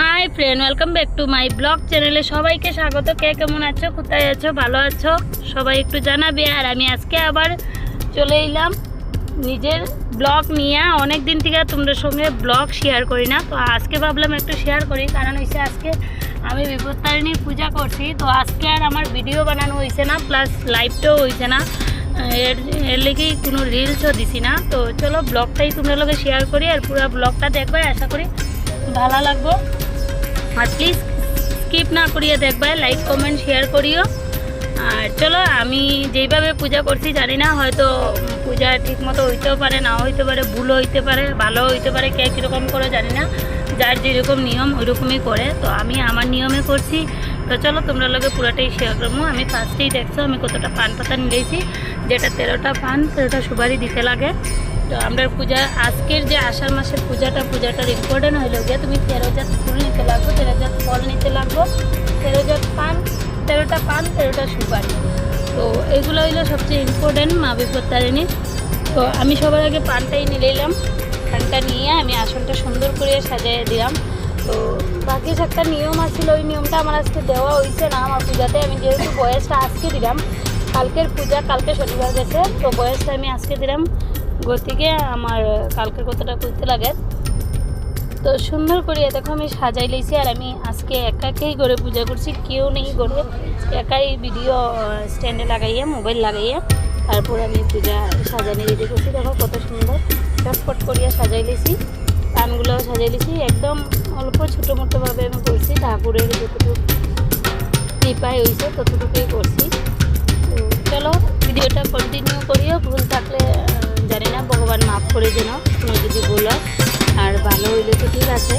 Hi friend welcome back to my blog চ্যানেলে সবাইকে স্বাগত। কে কেমন আছো? কোথায় আছো? ভালো আছো? সবাই একটু জানাবে। আর আমি আজকে আবার চলে এলাম নিজের ব্লগ নিয়ে। অনেক দিন থেকে তোমাদের সঙ্গে ব্লগ শেয়ার করি না। তো আজকে ভাবলাম একটু শেয়ার করি। কারণ হচ্ছে আজকে আমি বিপত্তারিণীর পূজা করছি। তো আজকে আর আমার ভিডিও বানানো হয়েছে না। প্লাস লাইভটাও হয়েছে না। এর এর লেগেই কোনো রিলসও দিছি না। তো চলো ব্লগটাই তোমরা লোকে শেয়ার করি। আর পুরো ব্লগটা দেখবে। আশা করি ভালো লাগবো। আর প্লিজ স্কিপ না করিয়ে দেখবে লাইক কমেন্ট শেয়ার করিও। আর চলো, আমি যেইভাবে পূজা করছি, জানি না, হয়তো পূজা ঠিকমতো হইতেও পারে না হইতে পারে ভুল হইতে পারে ভালো হইতে পারে, কে কীরকম করে জানি না। যার যেরকম নিয়ম, ওইরকমই করে। তো আমি আমার নিয়মে করছি। তো চলো, তোমরা লোকে পুরোটাই শেয়ার করব আমি ফার্স্টেই দেখছ, আমি কতটা পান পাতা নিয়েছি। যেটা তেরোটা পান, তেরোটা সুপারি দিতে লাগে। তো আমরা পূজা, আজকের যে আষাঢ় মাসের পূজাটা, পূজাটার ইম্পর্টেন্ট হইল গিয়ে তুমি তেরো জাত ফুল নিতে লাগবো, তেরো জাত ফল নিতে লাগবো। তেরো জাত পান, তেরোটা পান, তেরোটা সুপারি। তো এগুলো হইল সবচেয়ে ইম্পর্টেন্ট মা বিপত্তারিণীর তো আমি সবার আগে পানটাই নিলাম। পানটা নিয়ে আমি আসনটা সুন্দর করে সাজিয়ে দিলাম। তো বাকি যে একটা নিয়ম আছিল, ওই নিয়মটা আমার আজকে দেওয়া হয়েছে না আমার পূজাতে। আমি যেহেতু বয়সটা আজকে দিলাম, কালকের পূজা কালকে শনিবার গেছে, তো বয়সটা আমি আজকে দিলাম। গতিকে আমার কালকে কতটা করতে লাগে। তো সুন্দর করে দেখো আমি সাজাই লইছি, আর আমি আজকে একাকেই করে পূজা করছি, কেউ নেই করে একাই ভিডিও স্ট্যান্ডে লাগাইয়া মোবাইল লাগাইয়া, তারপর আমি পূজা সাজানি রেডি করছি। দেখো কত সুন্দর চটপট করিয়া সাজাই লইছি। পানগুলো সাজিয়ে লইছি একদম অল্প ছোটো মোটোভাবে আমি করছি। ঠাকুরের যতটুকু কৃপায় হয়েছে ততটুকুই করছি। তো চলো, ভিডিওটা কন্টিনিউ করিও। ভুল থাকলে জানি না, ভগবান মাফ করে যেন কোনো যদি ভুল আর ভালো হইলে তো ঠিক আছে।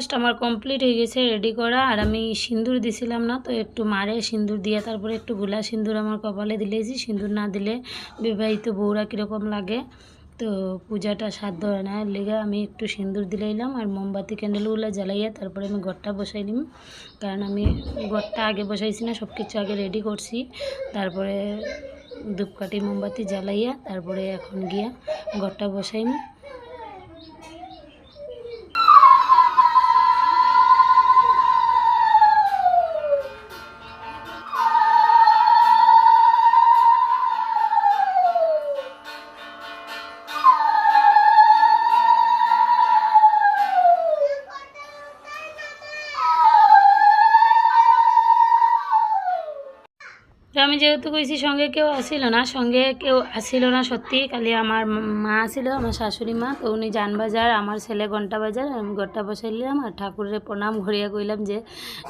অলমোস্ট আমার কমপ্লিট হয়ে গেছে রেডি করা। আর আমি সিঁদুর দিছিলাম না, তো একটু মারে সিঁদুর দিয়ে, তারপরে একটু গোলা সিঁদুর আমার কপালে দিলেছি সিঁদুর না দিলে বিবাহিত বউরা কীরকম লাগে। তো পূজাটা সাধ্য হয় না লেগে আমি একটু সিঁদুর দিলাইলাম আর মোমবাতি ক্যান্ডেলগুলো জ্বালাইয়া তারপরে আমি ঘরটা বসাই নিম। কারণ আমি ঘরটা আগে বসাইছি না সব কিছু আগে রেডি করছি। তারপরে ধূপকাঠি, মোমবাতি জ্বালাইয়া তারপরে এখন গিয়া ঘরটা বসাইম। তো আমি যেহেতু কইছি সঙ্গে কেউ আসিল না, সঙ্গে কেউ আসিল না সত্যি, খালি আমার মা আসিল আমার শাশুড়ি মা, তো উনি যান বাজার আমার ছেলে ঘণ্টা বাজার আমি ঘরটা বসাইলাম আর ঠাকুরের প্রণাম ঘুরিয়া কইলাম যে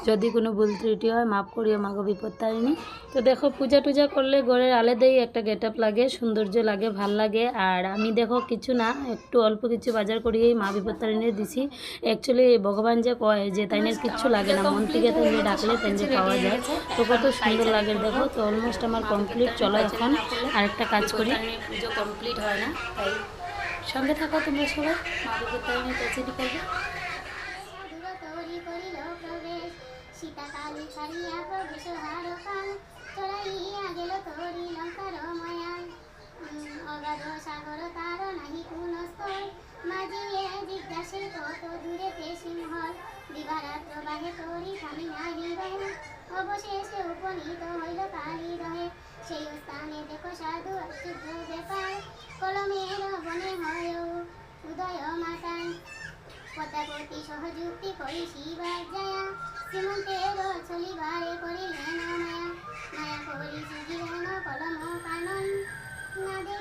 যদি কোনো ভুল ত্রুটি হয় মাফ করিও, মাগো বিপদ তারিনি তো দেখো পূজা টুজা করলে ঘরের আলাদাই একটা গেট আপ লাগে, সৌন্দর্য লাগে, ভালো লাগে। আর আমি দেখো কিছু না, একটু অল্প কিছু বাজার করিয়েই মা বিপদ তারিণীর দিছি। অ্যাকচুয়ালি ভগবান যে কয় যে তাইনের কিচ্ছু লাগে না। মন থেকে তাইনে ডাকলে তাইনে পাওয়া যায়। তো কত সুন্দর লাগে দেখো। তো অলমোস্ট আমার কমপ্লিট চলো এখন। আরেকটা কাজ করি। পুজো কমপ্লিট হয় না তাই সঙ্গে থাকো তোমরা সবাই। মা বিপদ তারিণীর কাছে করবে তরি করিল প্রবেশ সীতাকালী ছাড়িয়া প্রবেশ হারকাল চড়াইয়া গেল তরি লঙ্কার মায়াল অগাধ সাগর তার নাহি কোন স্থল মাঝিয়ে জিজ্ঞাসে কত দূরে সিংহল দিবারাত্র বাহে তরি স্বামী নারী অবশেষে উপনীত হইল কালী দহে সেই স্থানে দেখো সাধু আশ্চর্য ব্যাপার। কলমের বনে হয় উদয় মাতান পতাপতি সহযুক্তি করি শিবার জয়া। শ্রীমন্তের চলিবারে করিলেন মায়া মায়া করি সুগিলেন কলম কানন। নাদে